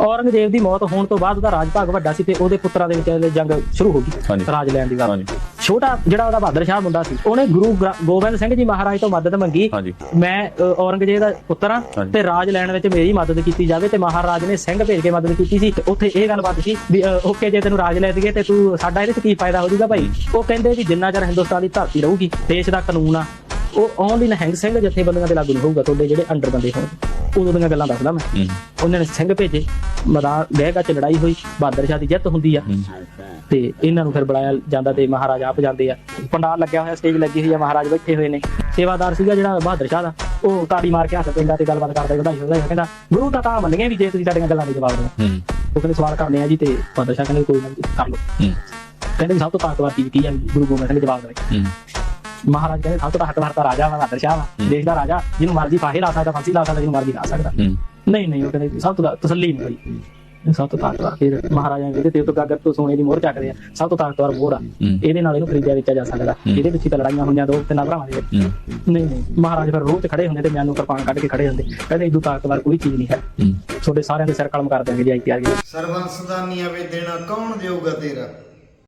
ਔਰੰਗਜ਼ੇਬ ਦੀ ਮੌਤ ਹੋਣ ਤੋਂ ਬਾਅਦ ਉਹਦਾ ਰਾਜ ਭਾਗ ਵੱਡਾ ਸੀ ਤੇ ਉਹਦੇ ਪੁੱਤਰਾਂ ਦੇ ਵਿਚਾਲੇ ਜੰਗ ਸ਼ੁਰੂ ਹੋ। ਗਈ ਰਾਜ ਲੈਣ ਦੀ ਗੱਲ। ਛੋਟਾ ਜਿਹੜਾ ਉਹਦਾ ਬਹਾਦਰ ਸ਼ਾਹ ਮੁੰਡਾ ਸੀ ਉਹਨੇ ਗੁਰੂ ਗੋਬਿੰਦ ਸਿੰਘ ਜੀ ਮਹਾਰਾਜ ਤੋਂ ਮਦਦ ਮੰਗੀ। ਮੈਂ ਔਰੰਗਜ਼ੇਬ ਦਾ ਪੁੱਤਰ ਹਾਂ ਹਾਂਜੀ। ਤੇ ਰਾਜ ਲੈਣ ਵਿੱਚ ਮੇਰੀ ਮਦਦ ਕੀਤੀ ਜਾਵੇ ਤੇ ਮਹਾਰਾਜ ਨੇ ਸਿੰਘ ਭੇਜ ਕੇ ਮਦਦ ਕੀਤੀ ਸੀ ਤੇ ਉੱਥੇ ਇਹ ਗੱਲਬਾਤ ਸੀ ਵੀ ਓਕੇ ਜੇ ਤੈਨੂੰ ਰਾਜ ਲੈ ਦਈਏ ਤੇ ਤੂੰ ਸਾਡਾ ਇਹਦੇ 'ਚ ਕੀ ਫਾਇਦਾ ਹੋ ਜਾਊਗਾ ਭਾਈ? ਉਹ ਕਹਿੰਦੇ ਵੀ ਜਿੰਨਾ ਚਿਰ ਹਿੰਦੁਸਤਾਨ ਦੀ ਧਰਤੀ ਰਹੂਗੀ ਦੇਸ਼ ਦਾ ਕਾਨੂੰਨ ਆ ਉਹ ਓਨਲੀ ਨਿਹੰਗ ਸਿੰਘ ਜਥੇਬੰਦੀਆਂ ਤੇ ਲਾਗੂ ਨਹੀਂ ਹੋਊਗਾ ਤੁਹਾਡੇ ਜਿਹੜੇ ਅੰਡਰ ਬੰਦੇ ਹੋਣ ਉਦੋਂ ਦੀਆਂ ਗੱਲਾਂ ਦੱਸਦਾ ਮੈਂ। ਉਹਨਾਂ ਨੇ ਸਿੰਘ ਭੇਜੇ ਮੈਦਾਨ ਗਹਿਗਾ ਚ ਲੜਾਈ ਹੋਈ ਬਹਾਦਰ ਸ਼ਾਹ ਦੀ ਜਿੱਤ ਹੁੰਦੀ ਆ। ਤੇ ਇਹਨਾਂ ਨੂੰ ਫਿਰ ਬੁਲਾਇਆ ਜਾਂਦਾ ਤੇ ਮਹਾਰਾਜ ਆਪ ਜਾਂਦੇ ਆ। ਪੰਡਾਲ ਲੱਗਿਆ ਹੋਇਆ ਸਟੇਜ ਲੱਗੀ ਹੋਈ ਆ ਮਹਾਰਾਜ ਬੈਠੇ ਹੋਏ ਨੇ। ਸੇਵਾਦਾਰ ਸੀਗਾ ਜਿਹੜਾ ਬਹਾਦਰ ਸ਼ਾਹ ਦਾ। ਉਹ ਤਾੜੀ ਮਾਰ ਕੇ ਹੱਥ ਪੈਂਦਾ ਤੇ ਗੱਲਬਾਤ ਕਰਦਾ ਵਧਾਈ ਵਧਾਈ ਕਹਿੰਦਾ ਗੁਰੂ ਤਾਂ ਤਾਂ ਮੰਨੀਏ ਵੀ ਜੇ ਤੁਸੀਂ ਸਾਡੀਆਂ ਗੱਲਾਂ ਦੇ ਜਵਾਬ ਦਿਓ। ਹੂੰ। ਉਹ ਕਹਿੰਦੇ ਸਵਾਲ ਕਰਨੇ ਆ ਜੀ ਤੇ ਬਹਾਦਰ ਸ਼ਾਹ ਕਹਿੰਦੇ ਕੋਈ ਨਾ ਕਰ ਲਓ। ਕਹਿੰਦੇ ਸਭ ਤੋਂ ਤਾਕਤਵਰ ਚੀਜ਼ ਕੀ ਹੈ ਗੁਰੂ ਗੋਬਿੰਦ ਸਿੰਘ ਜਵਾਬ ਦੇਵੇ ਹੂੰ। ਮਹਾਰਾਜ ਕਹਿੰਦੇ ਸਭ ਤੋਂ ਤਾਕਤਵਰ ਤਾਂ ਰਾਜਾ ਵਾ ਬਹਾਦਰ ਸ਼ਾਹ ਵਾ। ਦੇਸ਼ ਦਾ ਰਾਜਾ ਜਿਹਨੂੰ ਮਰਜ਼ੀ ਫਾਹੇ ਲਾ ਸਕਦਾ ਫਾਂਸੀ ਲਾ ਸਕਦਾ ਜਿਹਨੂੰ ਮਰਜ਼ੀ ਲਾ ਸਕਦਾ। ਨਹੀਂ ਨਹੀਂ ਉਹ ਕਹਿੰਦੇ ਸਭ ਤੋਂ ਤਸੱਲੀ ਨਹੀਂ ਹੋਈ। ਸਭ ਤੋਂ ਤਾਕਤਵਰ ਫਿਰ ਮਹਾਰਾਜਾ ਇਹਦੇ ਤੇ ਤੋਂ ਗਾਗਰ ਤੋਂ ਸੋਨੇ ਦੀ ਮੋਹਰ ਚੱਕਦੇ ਆ ਸਭ ਤੋਂ ਤਾਕਤਵਰ ਮੋਹਰ ਆ। ਇਹਦੇ ਨਾਲ ਇਹਨੂੰ ਖਰੀਦਿਆ ਵੇਚਿਆ ਜਾ ਸਕਦਾ। ਇਹਦੇ ਵਿੱਚ ਹੀ ਤਾਂ ਲੜਾਈਆਂ ਹੋਈਆਂ ਦੋ ਤਿੰਨ ਭਰਾਵਾਂ ਦੇ ਨਹੀਂ ਨਹੀਂ ਮਹਾਰਾਜ ਫਿਰ ਰੋਹ ਤੇ ਖੜੇ ਹੁੰਦੇ ਤੇ ਮੈਨੂੰ ਕਿਰਪਾਨ ਕੱਢ ਕੇ ਖੜੇ ਹੁੰਦੇ। ਕਹਿੰਦੇ ਇਦੋਂ ਤਾਕਤਵਰ ਕੋਈ ਚੀਜ਼ ਨਹੀਂ ਹੈ। ਤੁਹਾਡੇ ਸਾਰਿਆਂ ਦੇ ਸਿਰ ਕਲਮ ਕਰ ਦਿਆਂਗੇ ਜੀ ਆਈ ਤਿਆਰ ਸਰਬੰਸ ਦਾ। ਨੀਆਂ ਵੇ ਦੇਣਾ ਕੌਣ ਦੇਊਗਾ ਤੇਰਾ?